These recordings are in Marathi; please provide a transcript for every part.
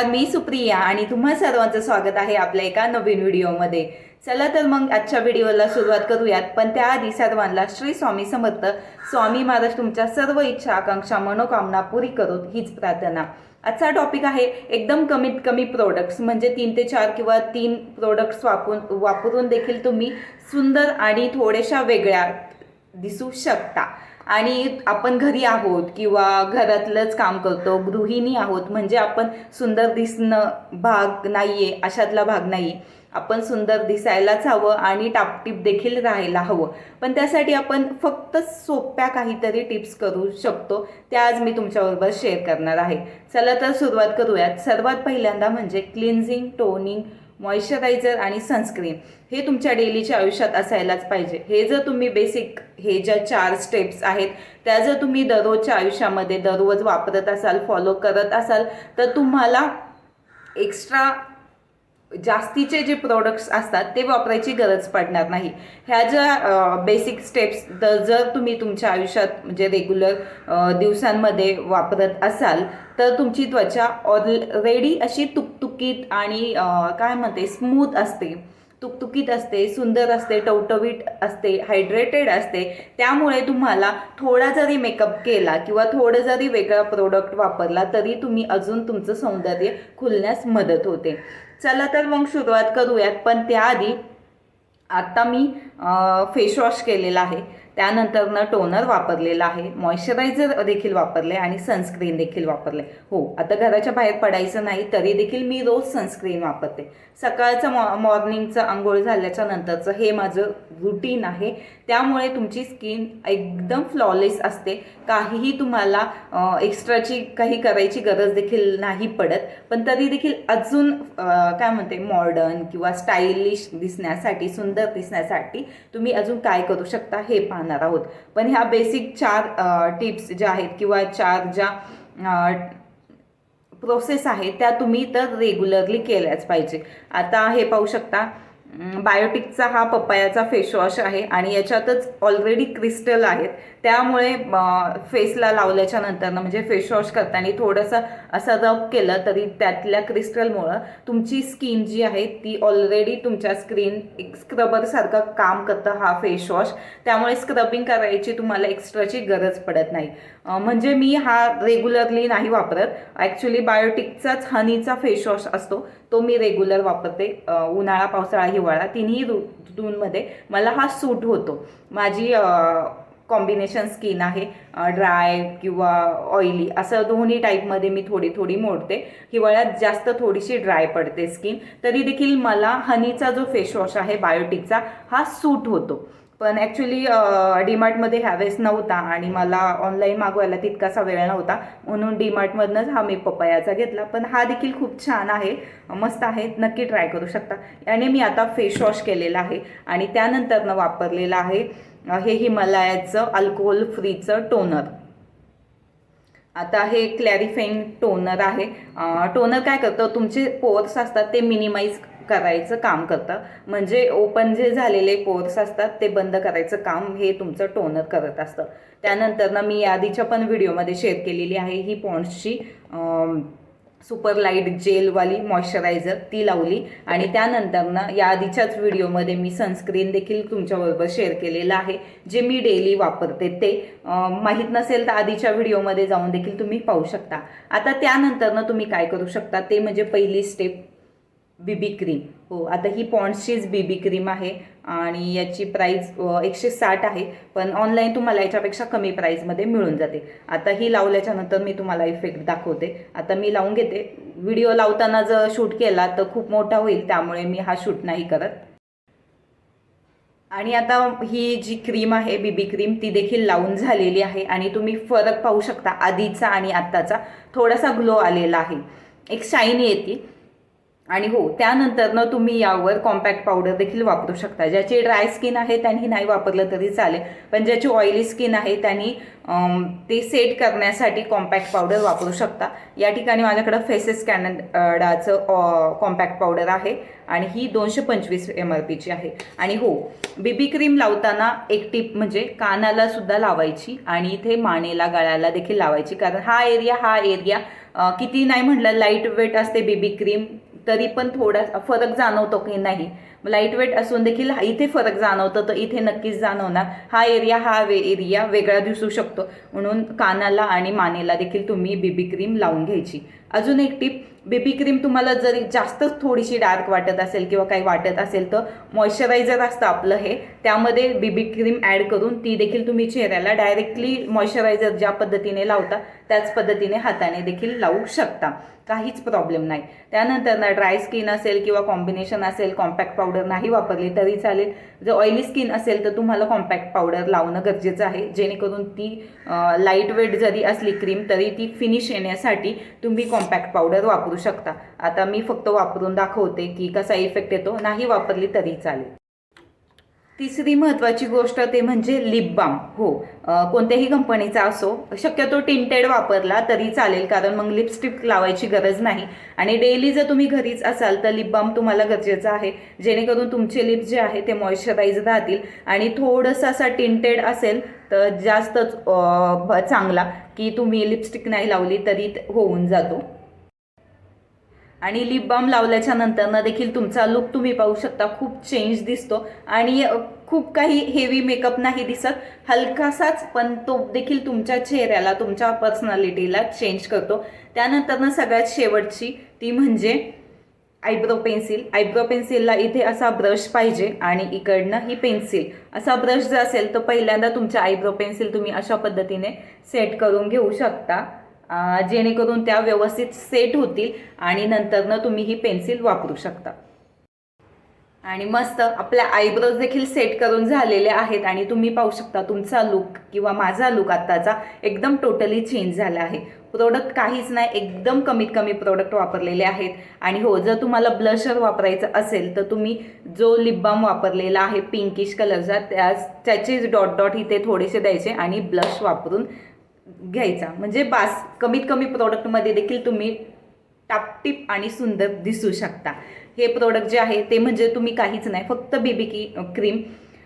नमस्कार मी सुप्रिया आणि तुम्हा सर्वांचं स्वागत आहे आपल्या एका नवीन व्हिडिओमध्ये. चला तर मग आजच्या व्हिडिओला सुरुवात करूयात. पण त्याआधी सर्वांना श्री स्वामी समर्थ स्वामी महाराज तुमच्या सर्व इच्छा आकांक्षा मनोकामना पुरी करोत हीच प्रार्थना. आजचा टॉपिक आहे एकदम कमीत कमी प्रोडक्ट्स म्हणजे तीन ते चार किंवा तीन प्रोडक्ट्स वापरून वापरून देखील तुम्ही सुंदर आणि थोड्याशा वेगळ्या दिसू शकता. आणि आपण घरी आहोत किंवा घरातलंच काम करतो गृहिणी आहोत म्हणजे आपण सुंदर दिसणं भाग नाहीये अशातला भाग नाही आपण सुंदर दिसायलाच हवं आणि टापटीप देखील राहायला हवं. पण त्यासाठी आपण फक्त सोप्या काहीतरी टिप्स करू शकतो त्या आज मी तुमच्याबरोबर शेअर करणार आहे. चला तर सुरुवात करूयात. सर्वात पहिल्यांदा म्हणजे क्लिन्झिंग टोनिंग मॉइश्चरायझर आणि सनस्क्रीन हे तुमच्या डेलीच्या आयुष्यात असायलाच पाहिजे. हे जर तुम्ही बेसिक हे ज्या चार स्टेप्स आहेत त्या जर तुम्ही दररोजच्या आयुष्यामध्ये दररोज वापरत असाल फॉलो करत असाल तर तुम्हाला एक्स्ट्रा जास्तीचे जे प्रोडक्ट्स असतात ते वापरायची गरज पडणार नाही. ह्या ज्या बेसिक स्टेप्स जर तुम्ही तुमच्या आयुष्यात म्हणजे रेग्युलर दिवसांमध्ये वापरत असाल तर तुमची त्वचा ऑलरेडी अशी तुकतुकीत आणि काय म्हणते स्मूथ असते. तुकतुकीत असते सुंदर असते टवटवीट असते हायड्रेटेड असते. त्यामुळे तुम्हाला थोडा जरी मेकअप केला किंवा थोडं जरी वेगळा प्रोडक्ट वापरला तरी तुम्ही अजून तुमचं सौंदर्य खुलण्यास मदत होते. चला तर मग सुरुवात करूयात. पण त्याआधी आत्ता मी फेसवॉश केलेला आहे. त्यानंतरनं टोनर वापरलेला आहे मॉइश्चरायझर देखील वापरले आणि सनस्क्रीन देखील वापरले हो आता घराच्या बाहेर पडायचं नाही तरी देखील मी रोज सनस्क्रीन वापरते. सकाळचं मॉ मॉर्निंगचं आंघोळ झाल्याच्या नंतरचं हे माझं रुटीन आहे. त्यामुळे तुमची स्किन एकदम फ्लॉलेस असते. काहीही तुम्हाला एक्स्ट्राची काही करायची गरज देखील नाही पडत. पण तरी देखील अजून काय म्हणते मॉडर्न किंवा स्टायलिश दिसण्यासाठी सुंदर दिसण्यासाठी तुम्ही अजून काय करू शकता हे पाहणार आहोत. पण ह्या बेसिक चार टिप्स ज्या आहेत किंवा चार ज्या प्रोसेस आहे त्या तुम्ही तर रेग्युलरली केल्याच पाहिजे. आता हे पाहू शकता बायोटिकचा हा पपयाचा फेसवॉश आहे आणि याच्यातच ऑलरेडी क्रिस्टल आहेत. त्यामुळे फेसला लावल्याच्या नंतर म्हणजे फेसवॉश करताना थोडंसं असं रब केलं तरी त्यातल्या क्रिस्टलमुळं तुमची स्किन जी आहे ती ऑलरेडी तुमच्या स्क्रीन स्क्रबरसारखं काम करतं हा फेसवॉश त्यामुळे स्क्रबिंग करायची तुम्हाला एक्स्ट्राची गरज पडत नाही. म्हणजे मी हा रेग्युलरली नाही वापरत. ॲक्च्युली बायोटिकचाच हनीचा फेसवॉश असतो. तो मी रेग्युलर वापरते. उन्हाळा पावसाळा हिवाळा तिन्ही ऋतूंमध्ये मला हा सूट होतो. माझी कॉम्बिनेशन स्किन आहे. ड्राय किंवा ऑइली असं दोन्ही टाईपमध्ये मी थोडी थोडी मोडते. हिवाळ्यात जास्त थोडीशी ड्राय पडते स्किन तरी देखील मला हनीचा जो फेस वॉश आहे बायोटिकचा हा सूट होतो. पण ॲक्च्युली डीमार्टमध्ये ह्यावेळेस नव्हता आणि मला ऑनलाईन मागवायला तितकासा वेळ नव्हता. म्हणून डीमार्टमधनंच हा मी पपयाचा घेतला. पण हा देखील खूप छान आहे. मस्त आहे. नक्की ट्राय करू शकता. आणि मी आता फेस वॉश केलेला आहे आणि त्यानंतरनं वापरलेलं आहे हे हिमालयाचं अल्कोहोल फ्रीचं टोनर आता हे क्लॅरिफाईंग टोनर आहे. टोनर काय करतं? तुमचे पोर्स असतात ते मिनिमाइज करायचं काम करतं. म्हणजे ओपन जे झालेले पोर्स असतात ते बंद करायचं काम हे तुमचं टोनर करत असतं. त्यानंतरनं मी आधीच्या पण व्हिडिओमध्ये शेअर केलेली आहे. ही पॉन्ड्सची सुपर लाइट जेलवाली मॉइश्चरायझर ती लावली. आणि त्यानंतरनं या आधीच्याच व्हिडिओमध्ये मी सनस्क्रीन देखील तुमच्याबरोबर शेअर केलेलं आहे जे मी डेली वापरते ते. माहीत नसेल तर आधीच्या व्हिडिओमध्ये जाऊन देखील तुम्ही पाहू शकता. आता त्यानंतरनं तुम्ही काय करू शकता ते म्हणजे पहिली स्टेप बीबी क्रीम हो आता ही पॉन्ड्सचीच बीबी क्रीम आहे आणि याची प्राईज एकशे साठ आहे. पण ऑनलाईन तुम्हाला याच्यापेक्षा कमी प्राईजमध्ये मिळून जाते. आता ही लावल्याच्यानंतर मी तुम्हाला इफेक्ट दाखवते. आता मी लावून घेते. व्हिडिओ लावताना जर शूट केला तर खूप मोठा होईल त्यामुळे मी हा शूट नाही करत. आणि आता ही जी क्रीम आहे बीबी क्रीम ती देखील लावून झालेली आहे. आणि तुम्ही फरक पाहू शकता आधीचा आणि आत्ताचा. थोडासा ग्लो आलेला आहे. एक शाईन येते. आणि हो त्यानंतर तुम्ही यावर कॉम्पॅक्ट पावडर देखील वापरू शकता. ज्याची ड्राय स्किन आहे त्यांनी नाही वापरलं तरी चालेल. पण ज्याची ऑइली स्किन आहे त्यांनी ते सेट करण्यासाठी कॉम्पॅक्ट पावडर वापरू शकता. या ठिकाणी माझ्याकडं फेसेस कॅनडाचं कॉम्पॅक्ट पावडर आहे आणि ही दोनशे पंचवीस एम आर पीची आहे. आणि हो बीबी क्रीम लावताना एक टीप म्हणजे कानाला सुद्धा लावायची आणि इथे मानेला गळ्याला देखील लावायची. कारण हा एरिया हा एरिया किती नाही म्हटलं लाइट वेट असते बेबी क्रीम तरी पण थोडा फरक जाणवतो की नाही. लाइट वेट असून देखील हा- इथे फरक जाणवतो तर इथे नक्कीच जाणवणार. हा एरिया हा वे एरिया वेगळा दिसू शकतो. म्हणून कानाला आणि मानेला देखील तुम्ही बीबी क्रीम लावून घ्यायची. अजून एक टिप बेबी क्रीम तुम्हाला जरी जास्तच थोडीशी डार्क वाटत असेल किंवा काही वाटत असेल तर मॉइश्चरायझर असतं आपलं हे. त्यामध्ये बेबी क्रीम ॲड करून ती देखील तुम्ही चेहऱ्याला डायरेक्टली मॉइश्चरायझर ज्या पद्धतीने लावता त्याच पद्धतीने हाताने देखील लावू शकता. काहीच प्रॉब्लेम नाही. त्यानंतर ना ड्राय स्किन असेल किंवा कॉम्बिनेशन असेल कॉम्पॅक्ट पावडर नाही वापरली तरी चालेल. जर ऑइली स्किन असेल तर तुम्हाला कॉम्पॅक्ट पावडर लावणं गरजेचं आहे. जेणेकरून ती लाइट वेट जरी असली क्रीम तरी ती फिनिश येण्यासाठी तुम्ही कॉम्पॅक्ट पावडर वापरू शकता. आता मी फक्त वापरून दाखवते की कसा इफेक्ट येतो. नाही वापरली तरी चालेल. तिसरी महत्त्वाची गोष्ट ते म्हणजे लिप बाम हो कोणत्याही कंपनीचा असो शक्यतो टिंटेड वापरला तरी चालेल कारण मग लिपस्टिक लावायची गरज नाही. आणि डेली जर तुम्ही घरीच असाल तर लिप बाम तुम्हाला गरजेचं आहे. जेणेकरून तुमचे लिप्स जे आहे ते मॉइश्चराईज राहतील. आणि थोडंसं असा टिंटेड असेल तर जास्तच चांगला की तुम्ही लिपस्टिक नाही लावली तरी होऊन जातो. आणि लिप बाम लावल्याच्या नंतरनं देखील तुमचा लुक तुम्ही पाहू शकता. खूप चेंज दिसतो. आणि खूप काही हेवी मेकअप नाही दिसत. हलकासाच पण तो देखील तुमच्या चेहऱ्याला तुमच्या पर्सनॅलिटीला चेंज करतो. त्यानंतरनं सगळ्यात शेवटची ती म्हणजे आयब्रो पेन्सिल आयब्रो पेन्सिलला इथे असा ब्रश पाहिजे आणि इकडनं ही पेन्सिल असा ब्रश जर असेल तर पहिल्यांदा तुमच्या आयब्रो पेन्सिल तुम्ही अशा पद्धतीने सेट करून घेऊ शकता. जेणेकरून त्या व्यवस्थित सेट होतील आणि नंतरनं तुम्ही ही पेन्सिल वापरू शकता. आणि मस्त आपल्या आयब्रोज देखील सेट करून झालेले आहेत आणि तुम्ही पाहू शकता तुमचा लुक किंवा माझा लुक आत्ताचा एकदम टोटली चेंज झाला आहे. प्रोडक्ट काहीच नाही एकदम कमीत कमी प्रोडक्ट वापरलेले आहेत. आणि हो जर तुम्हाला ब्लशर वापरायचं असेल तर तुम्ही जो लिप बाम वापरलेला आहे पिंकिश कलरचा त्या त्याचेच डॉट डॉट इथे थोडेसे द्यायचे आणि ब्लश वापरून घ्यायचा. म्हणजे बास कमीत कमी प्रोडक्टमध्ये देखील तुम्ही टापटीप आणि सुंदर दिसू शकता. हे प्रोडक्ट जे आहे ते म्हणजे तुम्ही काहीच नाही फक्त बेबी की क्रीम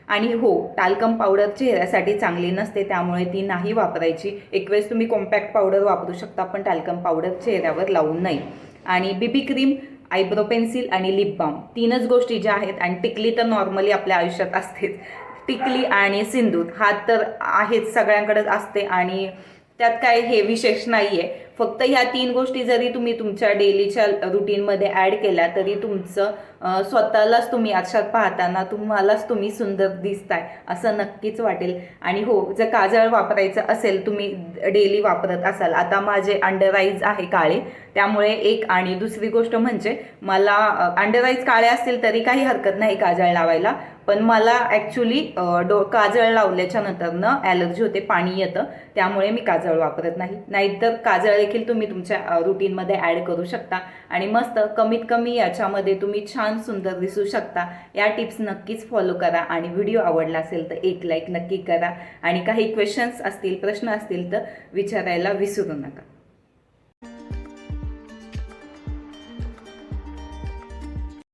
आणि हो टाल्कम पावडर चेहऱ्यासाठी चांगली नसते त्यामुळे ती नाही वापरायची. एक वेळेस तुम्ही कॉम्पॅक्ट पावडर वापरू शकता पण टाल्कम पावडर चेहऱ्यावर लावून नाही. आणि बीबी क्रीम आयब्रो पेन्सिल आणि लिप बाम तीनच गोष्टी ज्या आहेत आणि टिकली तर नॉर्मली आपल्या आयुष्यात असतेच. टिकली आणि सिंदूर. हा तर आहेच सगळ्यांकडेच असते आणि त्यात काय हे विशेष नाही आहे फक्त ह्या तीन गोष्टी जरी तुम्ही तुमच्या डेलीच्या रुटीनमध्ये ॲड केल्या तरी तुमचं स्वतःलाच तुम्ही आरशात पाहताना तुम्हालाच तुम्ही सुंदर दिसताय असं नक्कीच वाटेल. आणि हो जर काजळ वापरायचं असेल तुम्ही डेली वापरत असाल. आता माझे अंडर आईज आहे काळे त्यामुळे एक आणि दुसरी गोष्ट म्हणजे मला अंडर आईज काळे असतील तरी काही हरकत नाही काजळ लावायला पण मला ॲक्च्युली डो काजळ लावल्याच्या नंतरनं ॲलर्जी होते पाणी येतं त्यामुळे मी काजळ वापरत नाही. नाहीतर काजळ देखील तुम्ही तुमच्या रुटीनमध्ये ॲड करू शकता. आणि मस्त कमीत कमी याच्यामध्ये तुम्ही छान सुंदर दिसू शकता. या टिप्स नक्कीच फॉलो करा आणि व्हिडिओ आवडला असेल तर एक लाईक नक्की करा. आणि काही क्वेश्चन्स असतील प्रश्न असतील तर विचारायला विसरू नका.